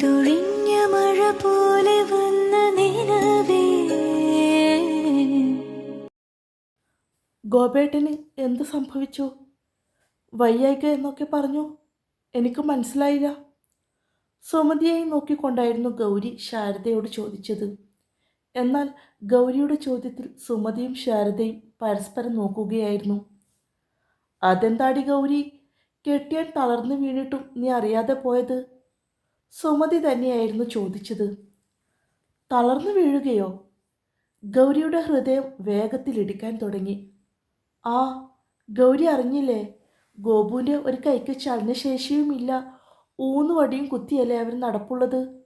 പെയ്തൊഴിഞ്ഞ മഴ പോലെ വന്ന നിലവേ. ഗോപേട്ടന് എന്ത് സംഭവിച്ചു? വയ്യായിക എന്നൊക്കെ പറഞ്ഞു. എനിക്ക് മനസ്സിലായില്ല. സുമതിയായി നോക്കിക്കൊണ്ടായിരുന്നു ഗൗരി ശാരദയോട് ചോദിച്ചത്. എന്നാൽ ഗൗരിയുടെ ചോദ്യത്തിൽ സുമതിയും ശാരദയും പരസ്പരം നോക്കുകയായിരുന്നു. അതെന്താടി ഗൗരി? കെട്ടിയാൻ തളർന്നു വീണിട്ടും നീ അറിയാതെ പോയത്? സുമതി തന്നെയായിരുന്നു ചോദിച്ചത്. തളർന്നു വീഴുകയോ? ഗൗരിയുടെ ഹൃദയം വേഗത്തിലിടിക്കാൻ തുടങ്ങി. ആ ഗൗരി അറിഞ്ഞില്ലേ? ഗോപുവിന്റെ ഒരു കൈക്ക് ചലനശേഷിയുമില്ല ഊന്നുവടിയും കുത്തിയല്ലേ അവർ നടപ്പുള്ളത്?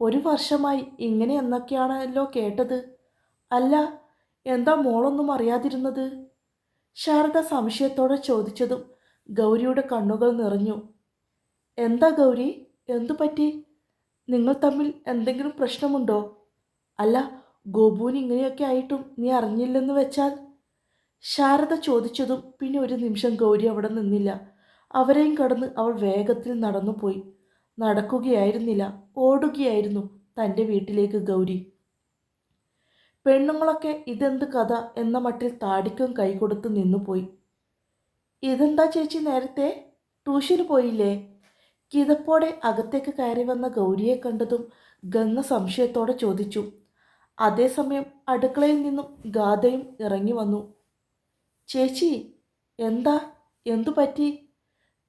ഒരു വർഷമായി ഇങ്ങനെ എന്നൊക്കെയാണല്ലോ കേട്ടത്. അല്ല എന്താ മോളൊന്നും അറിയാതിരുന്നത്? ശാരദ സംശയത്തോടെ ചോദിച്ചതും ഗൗരിയുടെ കണ്ണുകൾ നിറഞ്ഞു. എന്താ ഗൗരി? എന്തു പറ്റി? നിങ്ങൾ തമ്മിൽ എന്തെങ്കിലും പ്രശ്നമുണ്ടോ? അല്ല ഗോപുവിന് ഇങ്ങനെയൊക്കെ ആയിട്ടും നീ അറിഞ്ഞില്ലെന്ന് വെച്ചാൽ? ശാരദ ചോദിച്ചതും പിന്നെ ഒരു നിമിഷം ഗൗരി അവിടെ നിന്നില്ല. അവരെയും കടന്ന് അവൾ വേഗത്തിൽ നടന്നുപോയി. നടക്കുകയായിരുന്നില്ല ഓടുകയായിരുന്നു തന്റെ വീട്ടിലേക്ക് ഗൗരി. പെണ്ണുങ്ങളൊക്കെ ഇതെന്ത് കഥ? എന്ന മട്ടിൽ താടിക്കും കൈകൊടുത്ത് നിന്നുപോയി. ഇതെന്താ ചേച്ചി നേരത്തെ? ട്യൂഷന് പോയില്ലേ? കിതപ്പോടെ അകത്തേക്ക് കയറി വന്ന ഗൗരിയെ കണ്ടതും ഗംഗ സംശയത്തോടെ ചോദിച്ചു അതേസമയം അടുക്കളയിൽ നിന്നും ഗാഥയും ഇറങ്ങി വന്നു. ചേച്ചി എന്താ? എന്തു പറ്റി?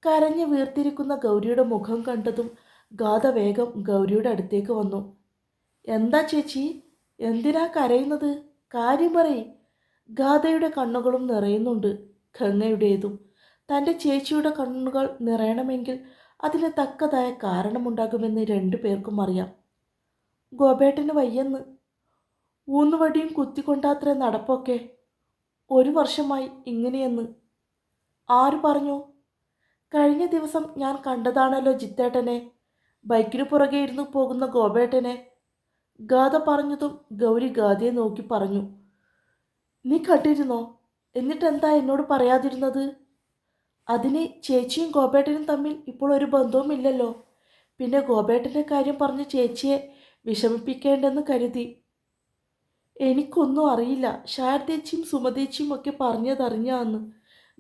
കരഞ്ഞു വീർത്തിരിക്കുന്ന ഗൗരിയുടെ മുഖം കണ്ടതും ഗാഥ വേഗം ഗൗരിയുടെ അടുത്തേക്ക് വന്നു. എന്താ ചേച്ചി? എന്തിനാ കരയുന്നത്? കാര്യം പറയ്. ഗാഥയുടെ കണ്ണുകളും നിറയുന്നുണ്ട് ഗംഗയുടേതും. തന്റെ ചേച്ചിയുടെ കണ്ണുകൾ നിറയണമെങ്കിൽ അതിന് തക്കതായ കാരണമുണ്ടാകുമെന്ന് രണ്ടു പേർക്കും അറിയാം. ഗോപേട്ടന് വയ്യെന്ന്. ഊന്നുവടിയും കുത്തിക്കൊണ്ടാത്ര നടപ്പൊക്കെ. ഒരു വർഷമായി ഇങ്ങനെയെന്ന്. ആര് പറഞ്ഞു? കഴിഞ്ഞ ദിവസം ഞാൻ കണ്ടതാണല്ലോ ജിത്തേട്ടനെ. ബൈക്കിന് പുറകെ ഇരുന്നു പോകുന്ന ഗോപേട്ടനെ. ഗാഥ പറഞ്ഞതും ഗൗരി ഗാഥയെ നോക്കി പറഞ്ഞു. നീ കണ്ടിരുന്നോ? എന്നിട്ടെന്താ എന്നോട് പറയാതിരുന്നത്? അതിന് ചേച്ചിയും ഗോപേട്ടനും തമ്മിൽ ഇപ്പോൾ ഒരു ബന്ധവുമില്ലല്ലോ പിന്നെ ഗോപേട്ടന്റെ കാര്യം പറഞ്ഞ് ചേച്ചിയെ വിഷമിപ്പിക്കേണ്ടെന്ന് കരുതി. എനിക്കൊന്നും അറിയില്ല. ശാരദേച്ചിയും സുമതേച്ചിയും ഒക്കെ പറഞ്ഞതറിഞ്ഞാന്ന്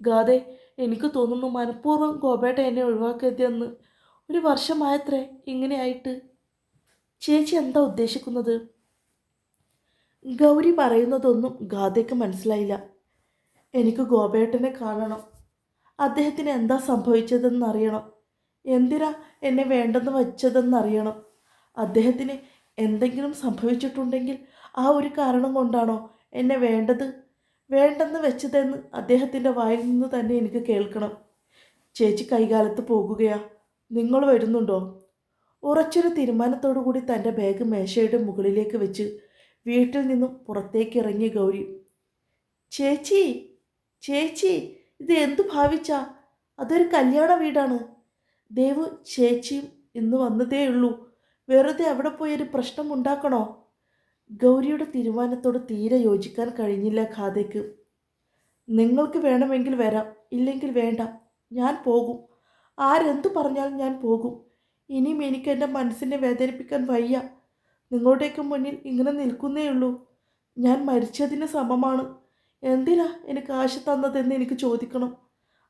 ഗാതെ എനിക്ക് തോന്നുന്നു മനഃപൂർവം ഗോപേട്ട എന്നെ ഒഴിവാക്കിയതെന്ന് ഒരു വർഷമായത്രേ ഇങ്ങനെയായിട്ട് ചേച്ചി എന്താ ഉദ്ദേശിക്കുന്നത്? ഗൗരി പറയുന്നതൊന്നും ഗാഥയ്ക്ക് മനസ്സിലായില്ല. എനിക്ക് ഗോപേട്ടനെ കാണണം. അദ്ദേഹത്തിന് എന്താ സംഭവിച്ചതെന്ന് അറിയണം എന്തിനാ എന്നെ വേണ്ടെന്ന് വച്ചതെന്ന് അറിയണം അദ്ദേഹത്തിന് എന്തെങ്കിലും സംഭവിച്ചിട്ടുണ്ടെങ്കിൽ ആ ഒരു കാരണം കൊണ്ടാണോ എന്നെ വേണ്ടത്? വേണ്ടെന്ന് വെച്ചതെന്ന് അദ്ദേഹത്തിന്റെ വായിൽ നിന്ന് തന്നെ എനിക്ക് കേൾക്കണം. ചേച്ചി കൈകാലത്ത് പോകുകയാ. നിങ്ങൾ വരുന്നുണ്ടോ? ഉറച്ചൊരു തീരുമാനത്തോടു കൂടി തന്റെ ബാഗ് മേശയുടെ മുകളിലേക്ക് വെച്ച് വീട്ടിൽ നിന്നും പുറത്തേക്ക് ഇറങ്ങി ഗൗരി. ചേച്ചി ചേച്ചി ഇത് എന്തു ഭാവിച്ചാ? അതൊരു കല്യാണ വീടാണ്. ദേവ് ചേച്ചിയും ഇന്ന് വന്നതേയുള്ളൂ. വെറുതെ അവിടെ പോയി ഒരു പ്രശ്നം ഉണ്ടാക്കണോ? ഗൗരിയുടെ തീരുമാനത്തോട് തീരെ യോജിക്കാൻ കഴിഞ്ഞില്ല ഖാദയ്ക്ക്. നിങ്ങൾക്ക് വേണമെങ്കിൽ വരാം ഇല്ലെങ്കിൽ വേണ്ട. ഞാൻ പോകും. ആരെന്തു പറഞ്ഞാലും ഞാൻ പോകും. ഇനിയും എനിക്ക് എന്റെ മനസ്സിനെ വേദനിപ്പിക്കാൻ വയ്യ. നിങ്ങളുടെയൊക്കെ മുന്നിൽ ഇങ്ങനെ നിൽക്കുന്നേയുള്ളൂ. ഞാൻ മരിച്ചതിന് സമമാണ്. എന്തിനാ എനിക്ക് ആശ തന്നതെന്ന് എനിക്ക് ചോദിക്കണം?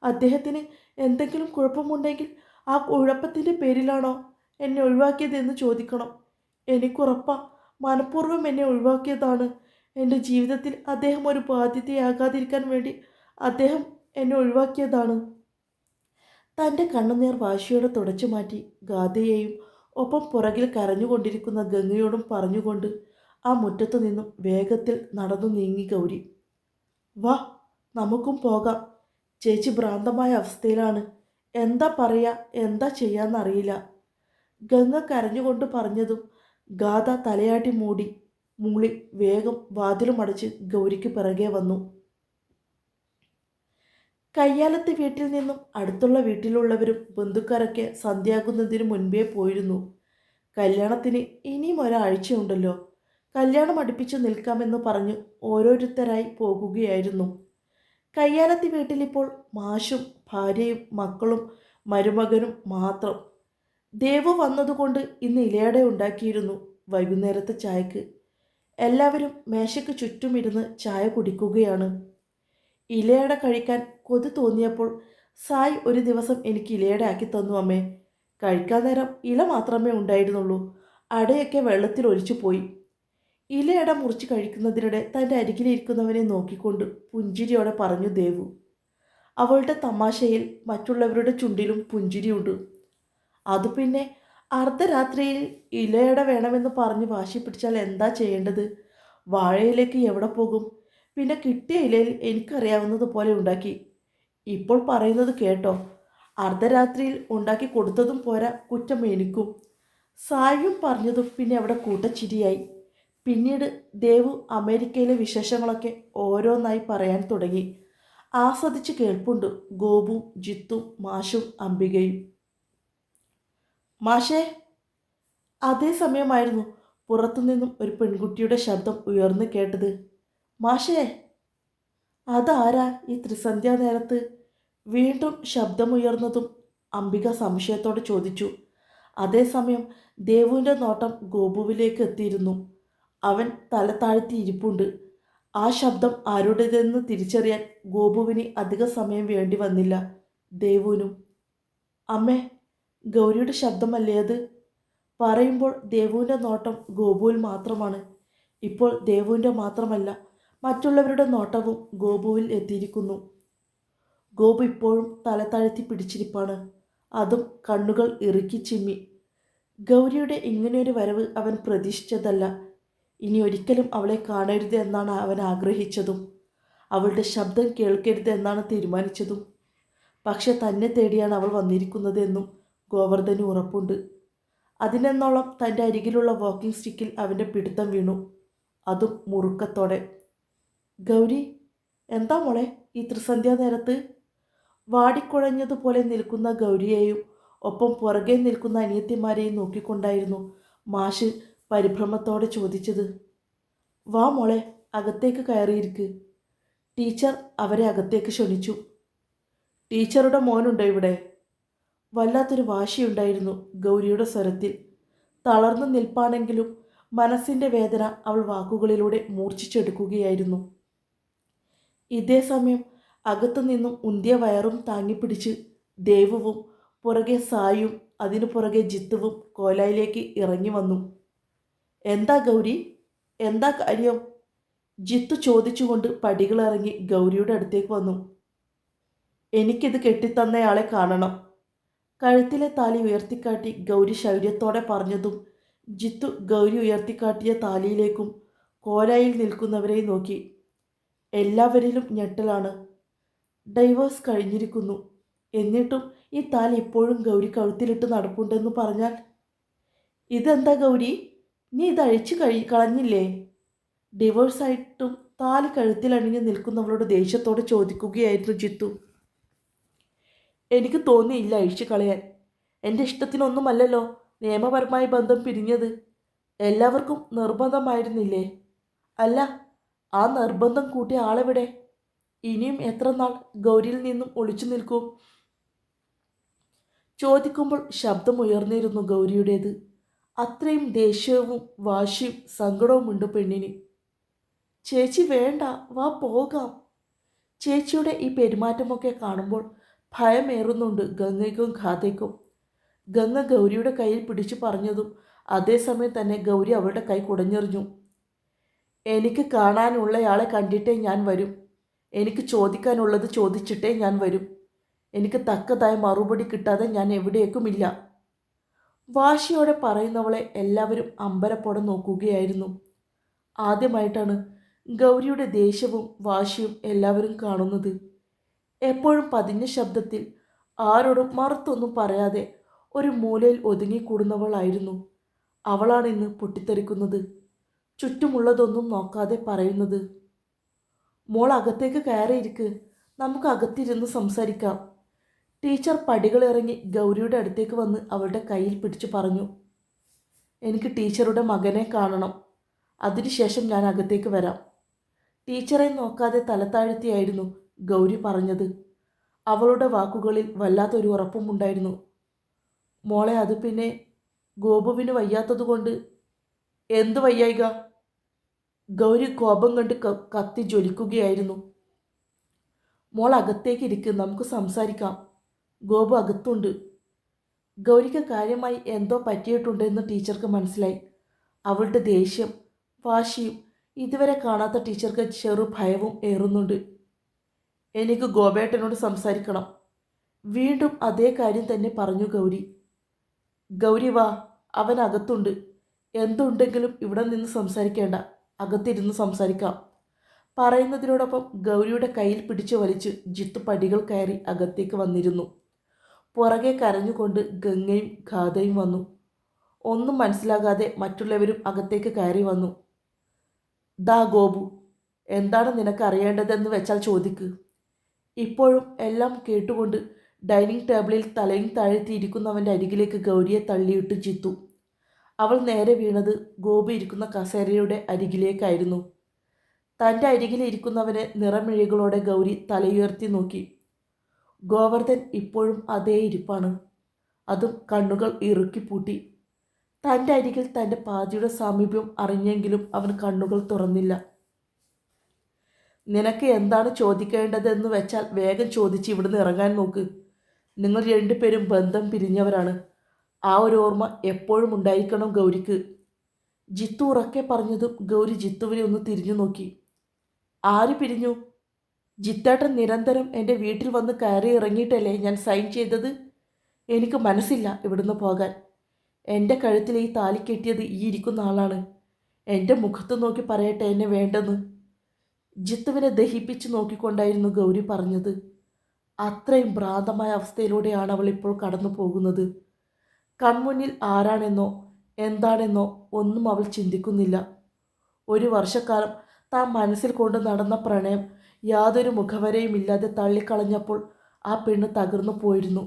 അദ്ദേഹത്തിന് എന്തെങ്കിലും കുഴപ്പമുണ്ടെങ്കിൽ ആ കുഴപ്പത്തിന്റെ പേരിലാണോ എന്നെ ഒഴിവാക്കിയതെന്ന് ചോദിക്കണം. എനിക്കുറപ്പാ മനഃപൂർവം എന്നെ ഒഴിവാക്കിയതാണ്. എന്റെ ജീവിതത്തിൽ അദ്ദേഹം ഒരു ബാധ്യതയാകാതിരിക്കാൻ വേണ്ടി അദ്ദേഹം എന്നെ ഒഴിവാക്കിയതാണ്. തന്റെ കണ്ണുനീർ വാശിയോടെ തുടച്ചു മാറ്റി ഗാഥയെയും ഒപ്പം പുറകിൽ കരഞ്ഞുകൊണ്ടിരിക്കുന്ന ഗംഗയോടും പറഞ്ഞുകൊണ്ട് ആ മുറ്റത്തു നിന്നും വേഗത്തിൽ നടന്നു നീങ്ങി ഗൗരി. വാ നമുക്കും പോകാം. ചേച്ചി ഭ്രാന്തമായ അവസ്ഥയിലാണ്. എന്താ പറയുക എന്താ ചെയ്യാന്നറിയില്ല. ഗംഗ കരഞ്ഞുകൊണ്ട് പറഞ്ഞതും ഗാഥ തലയാട്ടി മൂടി മൂളി വേഗം വാതിലുമടച്ച് ഗൗരിക്ക് പിറകെ വന്നു. കയ്യാലത്തെ വീട്ടിൽ നിന്നും അടുത്തുള്ള വീട്ടിലുള്ളവരും ബന്ധുക്കാരൊക്കെ സന്ധ്യാകുന്നതിന് മുൻപേ പോയിരുന്നു. കല്യാണത്തിന് ഇനിയും ഒരാഴ്ചയുണ്ടല്ലോ. കല്യാണം അടുപ്പിച്ചു നിൽക്കാമെന്ന് പറഞ്ഞു ഓരോരുത്തരായി പോകുകയായിരുന്നു. കയ്യാലത്തി വീട്ടിലിപ്പോൾ മാഷും ഭാര്യയും മക്കളും മരുമകനും മാത്രം. ദേവു വന്നതുകൊണ്ട് ഇന്ന് ഇലയട ഉണ്ടാക്കിയിരുന്നു വൈകുന്നേരത്തെ ചായക്ക്. എല്ലാവരും മേശയ്ക്ക് ചുറ്റുമിരുന്ന് ചായ കുടിക്കുകയാണ്. ഇലയട കഴിക്കാൻ കൊതി തോന്നിയപ്പോൾ സായ് ഒരു ദിവസം എനിക്ക് ഇലയട ആക്കി തന്നു അമ്മേ. കഴിക്കാൻ നേരം ഇല മാത്രമേ ഉണ്ടായിരുന്നുള്ളൂ. അടയൊക്കെ വെള്ളത്തിൽ ഒലിച്ചു പോയി ഇലയട മുറിച്ച് കഴിക്കുന്നതിനിടെ തന്റെ അരികിലിരിക്കുന്നവനെ നോക്കിക്കൊണ്ട് പുഞ്ചിരിയോടെ പറഞ്ഞു ദേവു അവളുടെ തമാശയിൽ മറ്റുള്ളവരുടെ ചുണ്ടിലും പുഞ്ചിരിയുണ്ട്. അത് പിന്നെ അർദ്ധരാത്രിയിൽ ഇലയട വേണമെന്ന് പറഞ്ഞ് വാശി പിടിച്ചാൽ എന്താ ചെയ്യേണ്ടത്? വാഴയിലേക്ക് എവിടെ പോകും? പിന്നെ കിട്ടിയ ഇലയിൽ എനിക്കറിയാവുന്നത് പോലെ ഉണ്ടാക്കി. ഇപ്പോൾ പറയുന്നത് കേട്ടോ അർദ്ധരാത്രിയിൽ ഉണ്ടാക്കി കൊടുത്തതും പോരാ കുറ്റം എനിക്കും. സായും പറഞ്ഞതും പിന്നെ അവിടെ കൂട്ടച്ചിരിയായി. പിന്നീട് ദേവു അമേരിക്കയിലെ വിശേഷങ്ങളൊക്കെ ഓരോന്നായി പറയാൻ തുടങ്ങി. ആസ്വദിച്ച് കേൾപ്പുണ്ട് ഗോപും ജിത്തും മാഷും അംബികയും. മാഷേ അതേ സമയമായിരുന്നു പുറത്തുനിന്നും ഒരു പെൺകുട്ടിയുടെ ശബ്ദം ഉയർന്നു കേട്ടത്. മാഷേ അതാരാ ഈ ത്രിസന്ധ്യാ നേരത്ത്? വീണ്ടും ശബ്ദമുയർന്നതും അംബിക സംശയത്തോടെ ചോദിച്ചു. അതേസമയം ദേവുവിന്റെ നോട്ടം ഗോപുവിലേക്ക് എത്തിയിരുന്നു. അവൻ തല താഴ്ത്തി ഇരിപ്പുണ്ട്. ആ ശബ്ദം ആരുടേതെന്ന് തിരിച്ചറിയാൻ ഗോപുവിന് അധിക സമയം വേണ്ടി വന്നില്ല. ദേവുവിനും അമ്മേ ഗൗരിയുടെ ശബ്ദമല്ലേ അത്? പറയുമ്പോൾ ദേവുവിന്റെ നോട്ടം ഗോപുവിൽ മാത്രമാണ്. ഇപ്പോൾ ദേവുവിന്റെ മാത്രമല്ല മറ്റുള്ളവരുടെ നോട്ടവും ഗോപുവിൽ എത്തിയിരിക്കുന്നു. ഗോപു ഇപ്പോഴും തല താഴ്ത്തി പിടിച്ചിരിപ്പാണ്. അതും കണ്ണുകൾ ഇറുക്കി ചിമ്മി. ഗൗരിയുടെ ഇങ്ങനെയൊരു വരവ് അവൻ പ്രതീക്ഷിച്ചതല്ല. ഇനി ഒരിക്കലും അവളെ കാണരുത് എന്നാണ് അവൻ ആഗ്രഹിച്ചതും. അവളുടെ ശബ്ദം കേൾക്കരുത് എന്നാണ് തീരുമാനിച്ചതും. പക്ഷെ തന്നെ തേടിയാണ് അവൾ വന്നിരിക്കുന്നത് എന്നും ഗോവർദ്ധന് ഉറപ്പുണ്ട്. അതിനെന്നോളം തന്റെ അരികിലുള്ള വാക്കിംഗ് സ്റ്റിക്കിൽ അവന്റെ പിടുത്തം വീണു. അതും മുറുക്കത്തോടെ. ഗൗരി എന്താ മോളെ ഈ ത്രിസന്ധ്യാ നേരത്ത്? വാടിക്കുഴഞ്ഞതുപോലെ നിൽക്കുന്ന ഗൗരിയെയും ഒപ്പം പുറകെ നിൽക്കുന്ന അനിയത്തിമാരെയും നോക്കിക്കൊണ്ടായിരുന്നു മാഷ് പരിഭ്രമത്തോടെ ചോദിച്ചത് വാ മോളെ അകത്തേക്ക് കയറിയിരിക്ക്. ടീച്ചർ അവരെ അകത്തേക്ക് ക്ഷണിച്ചു. ടീച്ചറുടെ മോനുണ്ടോ ഇവിടെ? വല്ലാത്തൊരു വാശിയുണ്ടായിരുന്നു ഗൗരിയുടെ സ്വരത്തിൽ. തളർന്നു നിൽപ്പാണെങ്കിലും മനസ്സിന്റെ വേദന അവൾ വാക്കുകളിലൂടെ മൂർച്ഛിച്ചെടുക്കുകയായിരുന്നു. ഇതേ സമയം അകത്തു നിന്നും ഉന്തിയ വയറും താങ്ങിപ്പിടിച്ച് ദേവുവും പുറകെ സായും അതിനു പുറകെ ജിത്തുവും കോലായിലേക്ക് ഇറങ്ങി വന്നു. എന്താ ഗൗരി? എന്താ കാര്യം? ജിത്തു ചോദിച്ചുകൊണ്ട് പടികളിറങ്ങി ഗൗരിയുടെ അടുത്തേക്ക് വന്നു. എനിക്കിത് കെട്ടിത്തന്നയാളെ കാണണം. കഴുത്തിലെ താലി ഉയർത്തിക്കാട്ടി ഗൗരി ശൗര്യത്തോടെ പറഞ്ഞതും ജിത്തു ഗൗരി ഉയർത്തിക്കാട്ടിയ താലിയിലേക്കും കോലായിൽ നിൽക്കുന്നവരെ നോക്കി. എല്ലാവരിലും ഞെട്ടലാണ്. ഡൈവേഴ്സ് കഴിഞ്ഞിരിക്കുന്നു. എന്നിട്ടും ഈ താലി ഇപ്പോഴും ഗൗരി കഴുത്തിലിട്ട് നടപ്പുണ്ടെന്ന് പറഞ്ഞാൽ? ഇതെന്താ ഗൗരി? നീ ഇതഴിച്ചു കഴി കളഞ്ഞില്ലേ? ഡിവോഴ്സായിട്ടും താലി കഴുത്തിലണിഞ്ഞ് നിൽക്കുന്നവളോട് ദേഷ്യത്തോടെ ചോദിക്കുകയായിരുന്നു ജിത്തു. എനിക്ക് തോന്നിയില്ല അഴിച്ചു കളയാൻ. എന്റെ ഇഷ്ടത്തിനൊന്നുമല്ലല്ലോ നിയമപരമായി ബന്ധം പിരിഞ്ഞത്. എല്ലാവർക്കും നിർബന്ധമായിരുന്നില്ലേ? അല്ല ആ നിർബന്ധം കൂട്ടിയ ആളെവിടെ? ഇനിയും എത്ര നാൾ ഗൗരിയിൽ നിന്നും ഒളിച്ചു നിൽക്കും? ചോദിക്കുമ്പോൾ ശബ്ദമുയർന്നിരുന്നു ഗൗരിയുടേത്. അത്രയും ദേഷ്യവും വാശിയും സങ്കടവുമുണ്ട് പെണ്ണിന്. ചേച്ചി വേണ്ട വാ പോകാം. ചേച്ചിയുടെ ഈ പെരുമാറ്റമൊക്കെ കാണുമ്പോൾ ഭയമേറുന്നുണ്ട് ഗംഗയ്ക്കും ഖാതയ്ക്കും ഗംഗ ഗൗരിയുടെ കയ്യിൽ പിടിച്ചു പറഞ്ഞതും അതേസമയം തന്നെ ഗൗരി അവളുടെ കൈ കുടഞ്ഞെറിഞ്ഞു. എനിക്ക് കാണാനുള്ളയാളെ കണ്ടിട്ടേ ഞാൻ വരും. എനിക്ക് ചോദിക്കാനുള്ളത് ചോദിച്ചിട്ടേ ഞാൻ വരും. എനിക്ക് തക്കതായ മറുപടി കിട്ടാതെ ഞാൻ എവിടേക്കുമില്ല. വാശിയോടെ പറയുന്നവളെ എല്ലാവരും അമ്പരപ്പോടെ നോക്കുകയായിരുന്നു. ആദ്യമായിട്ടാണ് ഗൗരിയുടെ ദേഷ്യവും വാശിയും എല്ലാവരും കാണുന്നത്. എപ്പോഴും പതിഞ്ഞ ശബ്ദത്തിൽ ആരോടും മറുത്തൊന്നും പറയാതെ ഒരു മൂലയിൽ ഒതുങ്ങിക്കൂടുന്നവളായിരുന്നു. അവളാണിന്ന് പൊട്ടിത്തെറിക്കുന്നത്. ചുറ്റുമുള്ളതൊന്നും നോക്കാതെ പറയുന്നത്. മോൾ അകത്തേക്ക് കയറിയിരിക്ക്. നമുക്ക് അകത്തിരുന്ന് സംസാരിക്കാം. ടീച്ചർ പടികളിറങ്ങി ഗൗരിയുടെ അടുത്തേക്ക് വന്ന് അവളുടെ കയ്യിൽ പിടിച്ചു പറഞ്ഞു എനിക്ക് ടീച്ചറുടെ മകനെ കാണണം. അതിനുശേഷം ഞാൻ അകത്തേക്ക് വരാം. ടീച്ചറെ നോക്കാതെ തലത്താഴ്ത്തിയായിരുന്നു ഗൗരി പറഞ്ഞത്. അവളുടെ വാക്കുകളിൽ വല്ലാത്തൊരു ഉറപ്പുമുണ്ടായിരുന്നു മോളെ അത് പിന്നെ ഗോപുവിന് വയ്യാത്തതുകൊണ്ട് എന്ത് വയ്യായിക? ഗൗരി കോപം കണ്ട് കത്തി ജ്വലിക്കുകയായിരുന്നു. മോൾ അകത്തേക്ക് ഇരിക്കും നമുക്ക് സംസാരിക്കാം. ഗോപു അകത്തുണ്ട്. ഗൗരിക്ക് കാര്യമായി എന്തോ പറ്റിയിട്ടുണ്ടെന്ന് ടീച്ചർക്ക് മനസ്സിലായി. അവളുടെ ദേഷ്യം വാശിയും ഇതുവരെ കാണാത്ത ടീച്ചർക്ക് ചെറു ഭയവും ഏറുന്നുണ്ട്. എനിക്ക് ഗോപേട്ടനോട് സംസാരിക്കണം. വീണ്ടും അതേ കാര്യം തന്നെ പറഞ്ഞു ഗൗരി. ഗൗരി വാ അവൻ അകത്തുണ്ട്. എന്തുണ്ടെങ്കിലും ഇവിടെ നിന്ന് സംസാരിക്കേണ്ട. അകത്തിരുന്ന് സംസാരിക്കാം. പറയുന്നതിനോടൊപ്പം ഗൗരിയുടെ കയ്യിൽ പിടിച്ചു വലിച്ച് ജിത്തു പടികൾ കയറി അകത്തേക്ക് വന്നിരുന്നു. പുറകെ കരഞ്ഞുകൊണ്ട് ഗംഗയും ഗാഥയും വന്നു. ഒന്നും മനസ്സിലാകാതെ മറ്റുള്ളവരും അകത്തേക്ക് കയറി വന്നു. ദാ ഗോപു എന്താണ് നിനക്ക് അറിയേണ്ടതെന്ന് വെച്ചാൽ ചോദിക്ക്. ഇപ്പോഴും എല്ലാം കേട്ടുകൊണ്ട് ഡൈനിങ് ടേബിളിൽ തലയും താഴ്ത്തിയിരിക്കുന്നവന്റെ അരികിലേക്ക് ഗൗരിയെ തള്ളിയിട്ട് ചിത്തു. അവൾ നേരെ വീണത് ഗോപു ഇരിക്കുന്ന കസേരയുടെ അരികിലേക്കായിരുന്നു. തന്റെ അരികിലിരിക്കുന്നവനെ നിറമിഴികളോടെ ഗൗരി തലയുയർത്തി നോക്കി. ഗോവർദ്ധൻ ഇപ്പോഴും അതേ ഇരിപ്പാണ്. അതും കണ്ണുകൾ ഇറുക്കി പൂട്ടി തന്റെ അരികിൽ തന്റെ പാതിയുടെ സാമീപ്യം അറിഞ്ഞെങ്കിലും അവൻ കണ്ണുകൾ തുറന്നില്ല. നിനക്ക് എന്താണ് ചോദിക്കേണ്ടതെന്ന് വെച്ചാൽ വേഗം ചോദിച്ച് ഇവിടുന്ന് ഇറങ്ങാൻ നോക്ക്. നിങ്ങൾ രണ്ടുപേരും ബന്ധം പിരിഞ്ഞവരാണ്. ആ ഒരു ഓർമ്മ എപ്പോഴും ഉണ്ടായിരിക്കണം ഗൗരിക്ക്. ജിത്തു ഉറക്കെ പറഞ്ഞതും ഗൗരി ജിത്തുവിനെ ഒന്ന് തിരിഞ്ഞു നോക്കി. ആര് പിരിഞ്ഞു? ജിത്തേട്ടൻ നിരന്തരം എന്റെ വീട്ടിൽ വന്ന് കയറി ഇറങ്ങിയിട്ടല്ലേ ഞാൻ സൈൻ ചെയ്തത്? എനിക്ക് മനസ്സില്ല ഇവിടുന്ന് പോകാൻ. എന്റെ കഴുത്തിൽ ഈ താലി കെട്ടിയത് ഈ ഇരിക്കുന്ന ആളാണ്. എന്റെ മുഖത്ത് നോക്കി പറയട്ടെ എന്നെ വേണ്ടെന്ന്? ജിത്തുവിനെ ദഹിപ്പിച്ച് നോക്കിക്കൊണ്ടായിരുന്നു ഗൗരി പറഞ്ഞത്. അത്രയും ഭ്രാന്തമായ അവസ്ഥയിലൂടെയാണ് അവൾ ഇപ്പോൾ കടന്നു പോകുന്നത്. കൺമുന്നിൽ ആരാണെന്നോ എന്താണെന്നോ ഒന്നും അവൾ ചിന്തിക്കുന്നില്ല. ഒരു വർഷക്കാലം താൻ മനസ്സിൽ കൊണ്ട് നടന്ന പ്രണയം യാതൊരു മുഖവരയും ഇല്ലാതെ തള്ളിക്കളഞ്ഞപ്പോൾ ആ പെണ്ണ് തകർന്നു പോയിരുന്നു.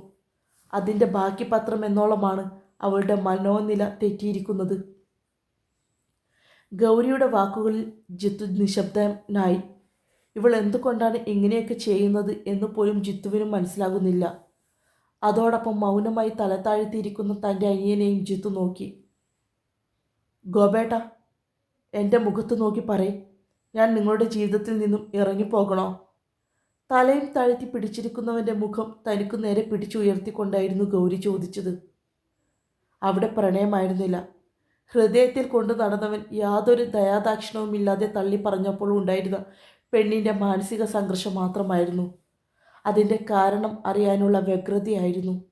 അതിന്റെ ബാക്കി പത്രം എന്നോളമാണ് അവളുടെ മനോനില തെറ്റിയിരിക്കുന്നത്. ഗൗരിയുടെ വാക്കുകളിൽ ജിത്തു നിശബ്ദനായി. ഇവൾ എന്തുകൊണ്ടാണ് ഇങ്ങനെയൊക്കെ ചെയ്യുന്നത് എന്ന് പോലും ജിത്തുവിനും മനസ്സിലാകുന്നില്ല. അതോടൊപ്പം മൗനമായി തല താഴ്ത്തിയിരിക്കുന്ന തന്റെ അനിയനെയും ജിത്തു നോക്കി. ഗോപേട്ട എന്റെ മുഖത്ത് നോക്കി പറയ്. ഞാൻ നിങ്ങളുടെ ജീവിതത്തിൽ നിന്നും ഇറങ്ങിപ്പോകണോ? തലയും താഴ്ത്തി പിടിച്ചിരിക്കുന്നവന്റെ മുഖം തനിക്കു നേരെ പിടിച്ചുയർത്തിക്കൊണ്ടായിരുന്നു ഗൗരി ചോദിച്ചത്. അവിടെ പ്രണയമായിരുന്നില്ല. ഹൃദയത്തിൽ കൊണ്ടു നടന്നവൻ യാതൊരു ദയാദാക്ഷിണവുമില്ലാതെ തള്ളി പറഞ്ഞപ്പോൾ ഉണ്ടായിരുന്ന പെണ്ണിന്റെ മാനസിക സംഘർഷം മാത്രമായിരുന്നു. അതിന്റെ കാരണം അറിയാനുള്ള വ്യഗ്രതയായിരുന്നു.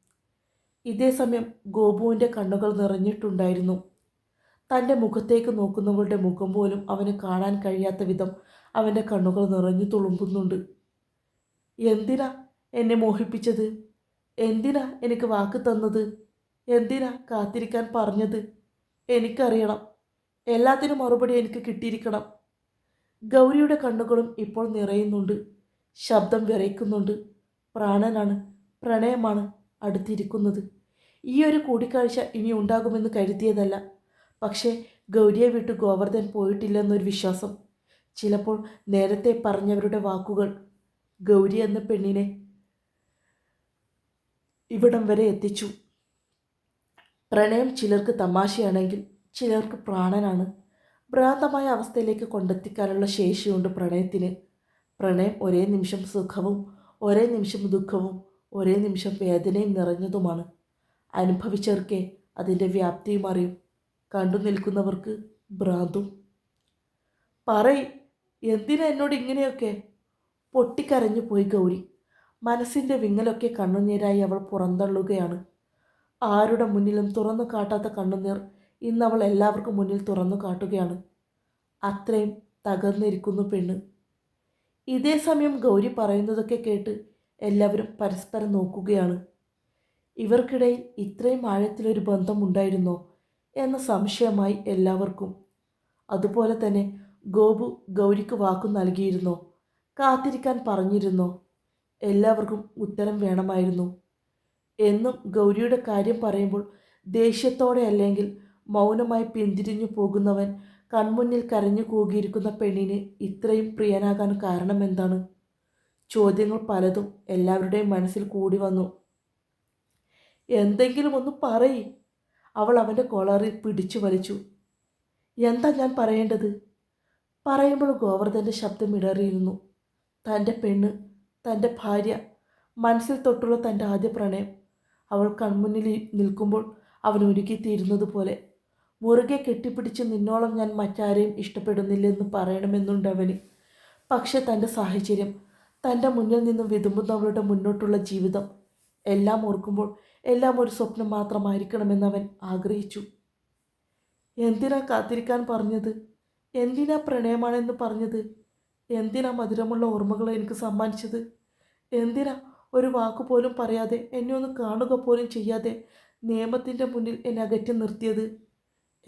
ഇതേസമയം ഗോപുവിന്റെ കണ്ണുകൾ നിറഞ്ഞിട്ടുണ്ടായിരുന്നു. തന്റെ മുഖത്തേക്ക് നോക്കുന്നവളുടെ മുഖം പോലും അവന് കാണാൻ കഴിയാത്ത വിധം അവന്റെ കണ്ണുകൾ നിറഞ്ഞു തുളുമ്പുന്നുണ്ട്. എന്തിനാ എന്നെ മോഹിപ്പിച്ചത്? എന്തിനാ എനിക്ക് വാക്ക് തന്നത്? എന്തിനാ കാത്തിരിക്കാൻ പറഞ്ഞത്? എനിക്കറിയണം. എല്ലാത്തിനും മറുപടി എനിക്ക് കിട്ടിയിരിക്കണം. ഗൗരിയുടെ കണ്ണുകളും ഇപ്പോൾ നിറയുന്നുണ്ട്. ശബ്ദം വിറയ്ക്കുന്നുണ്ട്. പ്രാണനാണ് പ്രണയമാണ് അടുത്തിരിക്കുന്നത്. ഈ ഒരു കൂടിക്കാഴ്ച ഇനി ഉണ്ടാകുമെന്ന് കരുതിയതല്ല. പക്ഷേ ഗൗരിയെ വിട്ട് ഗോവർദ്ധൻ പോയിട്ടില്ലെന്നൊരു വിശ്വാസം. ചിലപ്പോൾ നേരത്തെ പറഞ്ഞവരുടെ വാക്കുകൾ ഗൗരി എന്ന പെണ്ണിനെ ഇവിടം വരെ എത്തിച്ചു. പ്രണയം ചിലർക്ക് തമാശയാണെങ്കിൽ ചിലർക്ക് പ്രാണനാണ്. ഭ്രാന്തമായ അവസ്ഥയിലേക്ക് കൊണ്ടെത്തിക്കാനുള്ള ശേഷിയുണ്ട് പ്രണയത്തിന്. പ്രണയം ഒരേ നിമിഷം സുഖവും ഒരേ നിമിഷം ദുഃഖവും ഒരേ നിമിഷം വേദനയും നിറഞ്ഞതുമാണ്. അനുഭവിച്ചവർക്കേ അതിന്റെ വ്യാപ്തിയും അറിയും. കണ്ടു നിൽക്കുന്നവർക്ക് ഭ്രാന്തും. പറയ് എന്തിനാ എന്നോട് ഇങ്ങനെയൊക്കെ? പൊട്ടിക്കരഞ്ഞു പോയി ഗൗരി. മനസ്സിന്റെ വിങ്ങലൊക്കെ കണ്ണുനീരായി അവൾ പുറന്തള്ളുകയാണ്. ആരുടെ മുന്നിലും തുറന്നു കാട്ടാത്ത കണ്ണുനീർ ഇന്ന് അവൾ എല്ലാവർക്കും മുന്നിൽ തുറന്നു കാട്ടുകയാണ്. അത്രയും തകർന്നിരിക്കുന്നു പെണ്ണ്. ഇതേ സമയം ഗൗരി പറയുന്നതൊക്കെ കേട്ട് എല്ലാവരും പരസ്പരം നോക്കുകയാണ്. ഇവർക്കിടയിൽ ഇത്രയും ആഴത്തിലൊരു ബന്ധമുണ്ടായിരുന്നോ? എന്ന സംശയമായി എല്ലാവർക്കും. അതുപോലെ തന്നെ ഗോപു ഗൗരിക്ക് വാക്കു നൽകിയിരുന്നോ. കാത്തിരിക്കാൻ പറഞ്ഞിരുന്നോ. എല്ലാവർക്കും ഉത്തരം വേണമായിരുന്നു. എന്നും ഗൗരിയുടെ കാര്യം പറയുമ്പോൾ ദേഷ്യത്തോടെ അല്ലെങ്കിൽ മൗനമായി പിന്തിരിഞ്ഞു പോകുന്നവൻ കൺമുന്നിൽ കരഞ്ഞു കൂകിയിരിക്കുന്ന പെണ്ണിന് ഇത്രയും പ്രിയനാകാൻ കാരണമെന്താണ്? ചോദ്യങ്ങൾ പലതും എല്ലാവരുടെയും മനസ്സിൽ കൂടി വന്നു. എന്തെങ്കിലും ഒന്ന് പറയ്. അവൾ അവന്റെ കോളറിൽ പിടിച്ചു വലിച്ചു. എന്താ ഞാൻ പറയേണ്ടത്? പറയുമ്പോൾ ഗോവർദ്ധന്റെ ശബ്ദം ഇടറിയിരുന്നു. തന്റെ പെണ്ണ് തന്റെ ഭാര്യ മനസ്സിൽ തൊട്ടുള്ള തന്റെ ആദ്യ പ്രണയം. അവൾ കൺമുന്നിൽ നിൽക്കുമ്പോൾ അവൻ ഒരുക്കിത്തീരുന്നത് പോലെ മുറുകെ കെട്ടിപ്പിടിച്ച് നിന്നോളം ഞാൻ മറ്റാരെയും ഇഷ്ടപ്പെടുന്നില്ലെന്ന് പറയണമെന്നുണ്ട് അവന്. പക്ഷെ തന്റെ സാഹചര്യം തന്റെ മുന്നിൽ നിന്നും വിതുമ്പുന്നവളുടെ മുന്നോട്ടുള്ള ജീവിതം എല്ലാം ഓർക്കുമ്പോൾ എല്ലാം ഒരു സ്വപ്നം മാത്രമായിരിക്കണമെന്നവൻ ആഗ്രഹിച്ചു. എന്തിനാ കാത്തിരിക്കാൻ പറഞ്ഞത്? എന്തിനാ പ്രണയമാണെന്ന് പറഞ്ഞത്? എന്തിനാ മധുരമുള്ള ഓർമ്മകൾ എനിക്ക് സമ്മാനിച്ചത്? എന്തിനാ ഒരു വാക്ക് പോലും പറയാതെ എന്നെ ഒന്ന് കാണുക പോലും ചെയ്യാതെ നിയമത്തിന്റെ മുന്നിൽ എന്നെ അകറ്റി നിർത്തിയത്?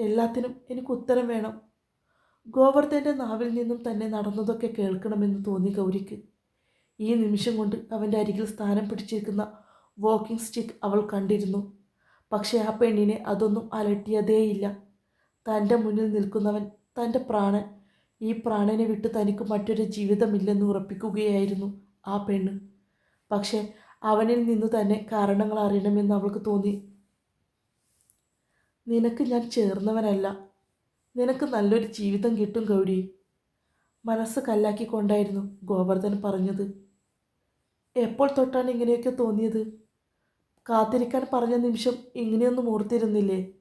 എല്ലാത്തിനും എനിക്ക് ഉത്തരം വേണം. ഗോവർദ്ധന്റെ നാവിൽ നിന്നും തന്നെ നടന്നതൊക്കെ കേൾക്കണമെന്ന് തോന്നി ഗൗരിക്ക്. ഈ നിമിഷം കൊണ്ട് അവന്റെ അരികിൽ സ്ഥാനം പിടിച്ചിരിക്കുന്ന വാക്കിംഗ് സ്റ്റിക്ക് അവൾ കണ്ടിരുന്നു. പക്ഷേ ആ പെണ്ണിനെ അതൊന്നും അലട്ടിയതേയില്ല. തന്റെ മുന്നിൽ നിൽക്കുന്നവൻ തന്റെ പ്രാണൻ ഈ പ്രാണനെ വിട്ട് തനിക്ക് മറ്റൊരു ജീവിതമില്ലെന്ന് ഉറപ്പിക്കുകയായിരുന്നു ആ പെണ്ണ്. പക്ഷേ അവനിൽ നിന്നു തന്നെ കാരണങ്ങൾ അറിയണമെന്ന് അവൾക്ക് തോന്നി. നിനക്ക് ഞാൻ ചേർന്നവനല്ല. നിനക്ക് നല്ലൊരു ജീവിതം കിട്ടും ഗൗരി മനസ്സ് കല്ലാക്കിക്കൊണ്ടായിരുന്നു ഗോവർദ്ധൻ പറഞ്ഞത്. എപ്പോൾ തൊട്ടാണ് ഇങ്ങനെയൊക്കെ തോന്നിയത്? കാത്തിരിക്കാൻ പറഞ്ഞ നിമിഷം ഇങ്ങനെയൊന്നും ഓർത്തിരുന്നില്ലേ?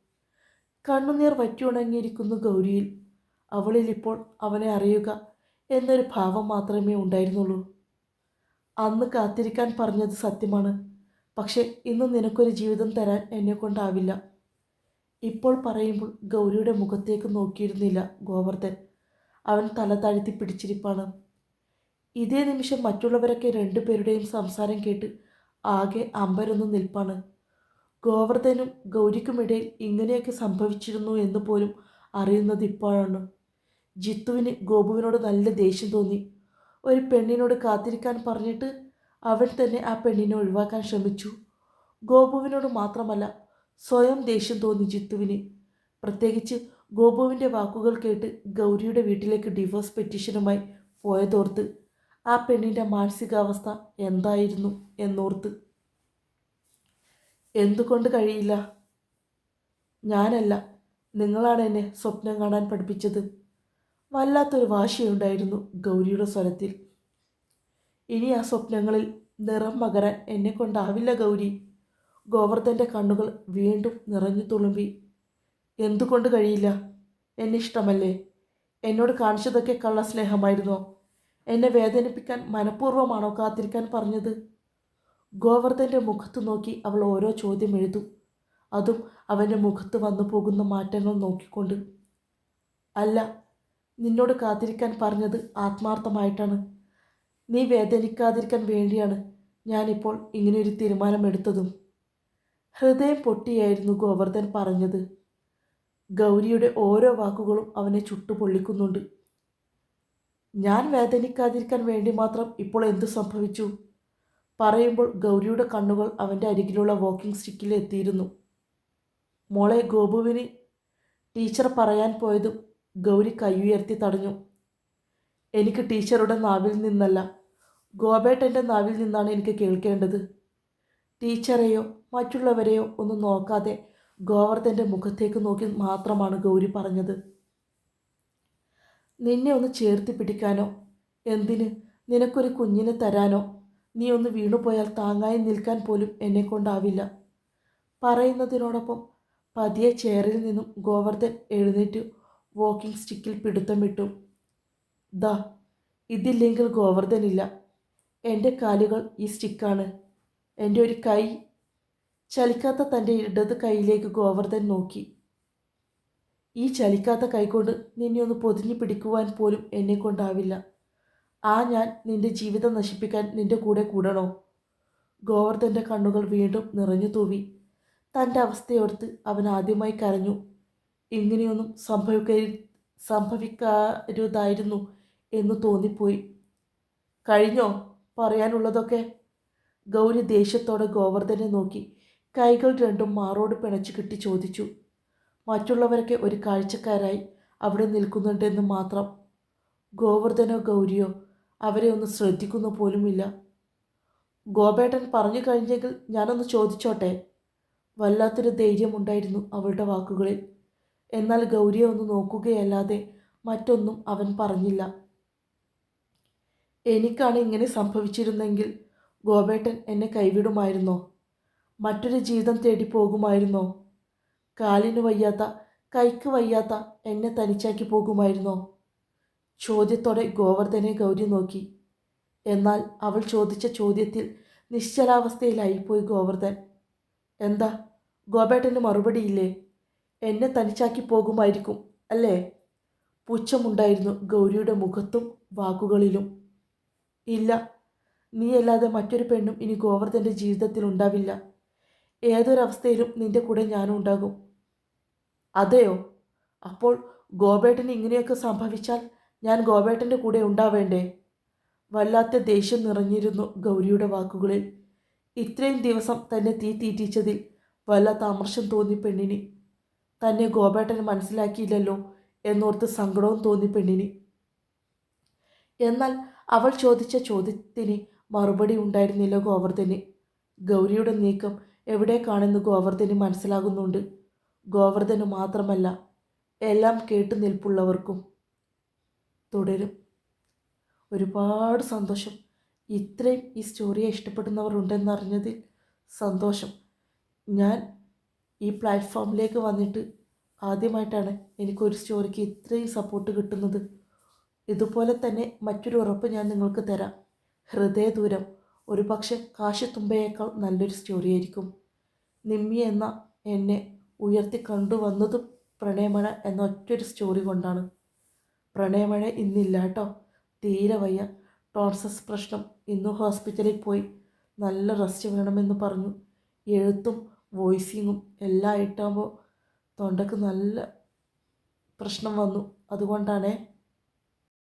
കണ്ണുനീർ വറ്റിയുണങ്ങിയിരിക്കുന്നു ഗൗരിയിൽ. അവളിൽ ഇപ്പോൾ അവനെ അറിയുക എന്നൊരു ഭാവം മാത്രമേ ഉണ്ടായിരുന്നുള്ളൂ. അന്ന് കാത്തിരിക്കാൻ പറഞ്ഞത് സത്യമാണ്. പക്ഷേ ഇന്ന് നിനക്കൊരു ജീവിതം തരാൻ എന്നെ കൊണ്ടാവില്ല. ഇപ്പോൾ പറയുമ്പോൾ ഗൗരിയുടെ മുഖത്തേക്ക് നോക്കിയിരുന്നില്ല ഗോവർദ്ധൻ. അവൻ തല താഴ്ത്തി പിടിച്ചിരിപ്പാണ്. ഇതേ നിമിഷം മറ്റുള്ളവരൊക്കെ രണ്ടുപേരുടെയും സംസാരം കേട്ട് ആകെ അമ്പരന്ന് നിൽപ്പാണ്. ഗോവർദ്ധനും ഗൗരിക്കുമിടയിൽ ഇങ്ങനെയൊക്കെ സംഭവിച്ചിരുന്നു എന്ന് പോലും അറിയുന്നത് ഇപ്പോഴാണ്. ജിത്തുവിന് ഗോപുവിനോട് നല്ല ദേഷ്യം തോന്നി. ഒരു പെണ്ണിനോട് കാത്തിരിക്കാൻ പറഞ്ഞിട്ട് അവൻ തന്നെ ആ പെണ്ണിനെ ഒഴിവാക്കാൻ ശ്രമിച്ചു. ഗോപുവിനോട് മാത്രമല്ല സ്വയം ദേഷ്യം തോന്നി ജിത്തുവിന്. പ്രത്യേകിച്ച് ഗോപുവിന്റെ വാക്കുകൾ കേട്ട് ഗൗരിയുടെ വീട്ടിലേക്ക് ഡിവോഴ്സ് പെറ്റീഷനുമായി പോയതോർത്ത് ആ പെണ്ണിന്റെ മാനസികാവസ്ഥ എന്തായിരുന്നു എന്നോർത്ത്. എന്തുകൊണ്ട് കഴിയില്ല? ഞാനല്ല. നിങ്ങളാണ് എന്നെ സ്വപ്നം കാണാൻ പഠിപ്പിച്ചത്. വല്ലാത്തൊരു വാശിയുണ്ടായിരുന്നു ഗൗരിയുടെ സ്വരത്തിൽ. ഇനി ആ സ്വപ്നങ്ങളിൽ നിറം പകരാൻ എന്നെ കൊണ്ടാവില്ല ഗൗരി. ഗോവർദ്ധന്റെ കണ്ണുകൾ വീണ്ടും നിറഞ്ഞു തുളുമ്പി. എന്തുകൊണ്ട് കഴിയില്ല? എന്നെ ഇഷ്ടമല്ലേ? എന്നോട് കാണിച്ചതൊക്കെ കള്ള സ്നേഹമായിരുന്നോ എന്നെ വേദനിപ്പിക്കാൻ മനഃപൂർവമാണോ കാത്തിരിക്കാൻ പറഞ്ഞത്? ഗോവർദ്ധന്റെ മുഖത്ത് നോക്കി അവൾ ഓരോ ചോദ്യം എഴുതും. അതും അവന്റെ മുഖത്ത് വന്നു പോകുന്ന മാറ്റങ്ങൾ നോക്കിക്കൊണ്ട്. അല്ല നിന്നോട് കാത്തിരിക്കാൻ പറഞ്ഞത് ആത്മാർത്ഥമായിട്ടാണ്. നീ വേദനിക്കാതിരിക്കാൻ വേണ്ടിയാണ് ഞാനിപ്പോൾ ഇങ്ങനെയൊരു തീരുമാനമെടുത്തതും. ഹൃദയം പൊട്ടിയായിരുന്നു ഗോവർദ്ധൻ പറഞ്ഞത്. ഗൗരിയുടെ ഓരോ വാക്കുകളും അവനെ ചുട്ടുപൊള്ളിക്കുന്നുണ്ട്. ഞാൻ വേദനിക്കാതിരിക്കാൻ വേണ്ടി മാത്രം ഇപ്പോൾ എന്തു സംഭവിച്ചു? പറയുമ്പോൾ ഗൗരിയുടെ കണ്ണുകൾ അവന്റെ അരികിലുള്ള വാക്കിംഗ് സ്റ്റിക്കിൽ എത്തിയിരുന്നു. മോളെ ഗോപുവിന് ടീച്ചർ പറയാൻ പോയതും ഗൗരി കൈയുയർത്തി തടഞ്ഞു. എനിക്ക് ടീച്ചറുടെ നാവിൽ നിന്നല്ല ഗോപേട്ടന്റെ നാവിൽ നിന്നാണ് എനിക്ക് കേൾക്കേണ്ടത്. ടീച്ചറെയോ മറ്റുള്ളവരെയോ ഒന്നും നോക്കാതെ ഗോവർദ്ധന്റെ മുഖത്തേക്ക് നോക്കി മാത്രമാണ് ഗൗരി പറഞ്ഞത്. നിന്നെ ഒന്ന് ചേർത്തി പിടിക്കാനോ? എന്തിന്? നിനക്കൊരു കുഞ്ഞിനെ തരാനോ? നീ ഒന്ന് വീണുപോയാൽ താങ്ങായി നിൽക്കാൻ പോലും എന്നെ കൊണ്ടാവില്ല. പറയുന്നതിനോടൊപ്പം പതിയെ ചെയറിൽ നിന്നും ഗോവർദ്ധൻ എഴുന്നേറ്റ്. വാക്കിംഗ് സ്റ്റിക്കിൽ പിടുത്തമിട്ടു ദ ഇതില്ലെങ്കിൽ ഗോവർദ്ധൻ ഇല്ല. എന്റെ കാലുകൾ ഈ സ്റ്റിക്കാണ് എന്റെ ഒരു കൈ. ചലിക്കാത്ത തന്റെ ഇടത് കൈയിലേക്ക് ഗോവർദ്ധൻ നോക്കി. ഈ ചലിക്കാത്ത കൈകൊണ്ട് നിന്നെ ഒന്ന് പൊതിഞ്ഞു പിടിക്കുവാൻ പോലും എന്നെ കൊണ്ടാവില്ല. ആ ഞാൻ നിന്റെ ജീവിതം നശിപ്പിക്കാൻ നിന്റെ കൂടെ കൂടണോ? ഗോവർദ്ധന്റെ കണ്ണുകൾ വീണ്ടും നിറഞ്ഞു തൂവി. തന്റെ അവസ്ഥയോർത്ത് അവൻ ആദ്യമായി കരഞ്ഞു. ഇങ്ങനെയൊന്നും സംഭവിക്ക സംഭവിക്കരുതായിരുന്നു എന്ന് തോന്നിപ്പോയി. കഴിഞ്ഞോ? പറയാനുള്ളതൊക്കെ? ഗൗരി ദേഷ്യത്തോടെ ഗോവർദ്ധനെ നോക്കി. കൈകൾ രണ്ടും മാറോട് പിണച്ചു കിട്ടി ചോദിച്ചു. മറ്റുള്ളവരൊക്കെ ഒരു കാഴ്ചക്കാരായി അവിടെ നിൽക്കുന്നുണ്ടെന്ന് മാത്രം ഗോവർദ്ധനോ ഗൗരിയോ അവരെ ഒന്ന് ശ്രദ്ധിക്കുന്നു പോലുമില്ല ഗോപേട്ടൻ പറഞ്ഞു കഴിഞ്ഞെങ്കിൽ ഞാനൊന്ന് ചോദിച്ചോട്ടെ? വല്ലാത്തൊരു ധൈര്യമുണ്ടായിരുന്നു അവളുടെ വാക്കുകളിൽ. എന്നാൽ ഗൗരിയെ ഒന്ന് നോക്കുകയല്ലാതെ മറ്റൊന്നും അവൻ പറഞ്ഞില്ല. എനിക്കാണ് ഇങ്ങനെ സംഭവിച്ചിരുന്നെങ്കിൽ ഗോപേട്ടൻ എന്നെ കൈവിടുമായിരുന്നോ? മറ്റൊരു ജീവിതം തേടി പോകുമായിരുന്നോ? കാലിന് വയ്യാത്ത കൈക്ക് വയ്യാത്ത എന്നെ തനിച്ചാക്കി പോകുമായിരുന്നോ? ചോദ്യത്തോടെ ഗോവർദ്ധനെ ഗൗരി നോക്കി. എന്നാൽ അവൾ ചോദിച്ച ചോദ്യത്തിൽ നിശ്ചലാവസ്ഥയിലായിപ്പോയി ഗോവർദ്ധൻ. എന്താ? ഗോപേട്ടന് മറുപടിയില്ലേ? എന്നെ തനിച്ചാക്കി പോകുമായിരിക്കും അല്ലേ? പുച്ഛമുണ്ടായിരുന്നു ഗൗരിയുടെ മുഖത്തും വാക്കുകളിലും. ഇല്ല നീയല്ലാതെ മറ്റൊരു പെണ്ണും ഇനി ഗോവർദ്ധന്റെ ജീവിതത്തിൽ ഉണ്ടാവില്ല ഏതൊരവസ്ഥയിലും നിന്റെ കൂടെ ഞാനും ഉണ്ടാകും അതെയോ? അപ്പോൾ ഗോപേട്ടന് ഇങ്ങനെയൊക്കെ സംഭവിച്ചാൽ ഞാൻ ഗോപേട്ടന്റെ കൂടെ ഉണ്ടാവേണ്ടേ? വല്ലാത്ത ദേഷ്യം നിറഞ്ഞിരുന്നു ഗൗരിയുടെ വാക്കുകളിൽ. ഇത്രയും ദിവസം തന്നെ തീ തീറ്റിച്ചതിൽ വല്ലാത്ത അമർഷം തോന്നി പെണ്ണിന്. തന്നെ ഗോപേട്ടൻ മനസ്സിലാക്കിയില്ലല്ലോ എന്നോർത്ത് സങ്കടവും തോന്നി പെണ്ണിന്. എന്നാൽ അവൾ ചോദിച്ച ചോദ്യത്തിന് മറുപടി ഉണ്ടായിരുന്നില്ല ഗോവർദ്ധന്. ഗൗരിയുടെ നീക്കം എവിടേക്കാണെന്ന് ഗോവർദ്ധന് മനസ്സിലാകുന്നുണ്ട്. ഗോവർദ്ധന് മാത്രമല്ല എല്ലാം കേട്ടു നിൽപ്പുള്ളവർക്കും തുടരും. ഒരുപാട് സന്തോഷം. ഇത്രയും ഈ സ്റ്റോറിയെ ഇഷ്ടപ്പെടുന്നവർ ഉണ്ടെന്നറിഞ്ഞതിൽ സന്തോഷം. ഞാൻ ഈ പ്ലാറ്റ്ഫോമിലേക്ക് വന്നിട്ട് ആദ്യമായിട്ടാണ് എനിക്കൊരു സ്റ്റോറിക്ക് ഇത്രയും സപ്പോർട്ട് കിട്ടുന്നത്. ഇതുപോലെ തന്നെ മറ്റൊരു ഉറപ്പ് ഞാൻ നിങ്ങൾക്ക് തരാം. ഹൃദയദൂരം. ഒരു പക്ഷെ കാശിത്തുമ്പയേക്കാൾ നല്ലൊരു സ്റ്റോറിയായിരിക്കും നിമ്മി എന്ന എന്നെ ഉയർത്തി കണ്ടുവന്നത് പ്രണയമഴ എന്ന ഒറ്റൊരു സ്റ്റോറി കൊണ്ടാണ്. പ്രണയമഴ ഇന്നില്ല കേട്ടോ. തീരെ വയ്യ. ടോൺസസ് പ്രശ്നം. ഇന്ന് ഹോസ്പിറ്റലിൽ പോയി നല്ല റെസ്റ്റ് വേണമെന്ന് പറഞ്ഞു. എഴുത്തും വോയിസിങ്ങും എല്ലാം ഇട്ടാകുമ്പോൾ തൊണ്ടക്ക് നല്ല പ്രശ്നം വന്നു. അതുകൊണ്ടാണേ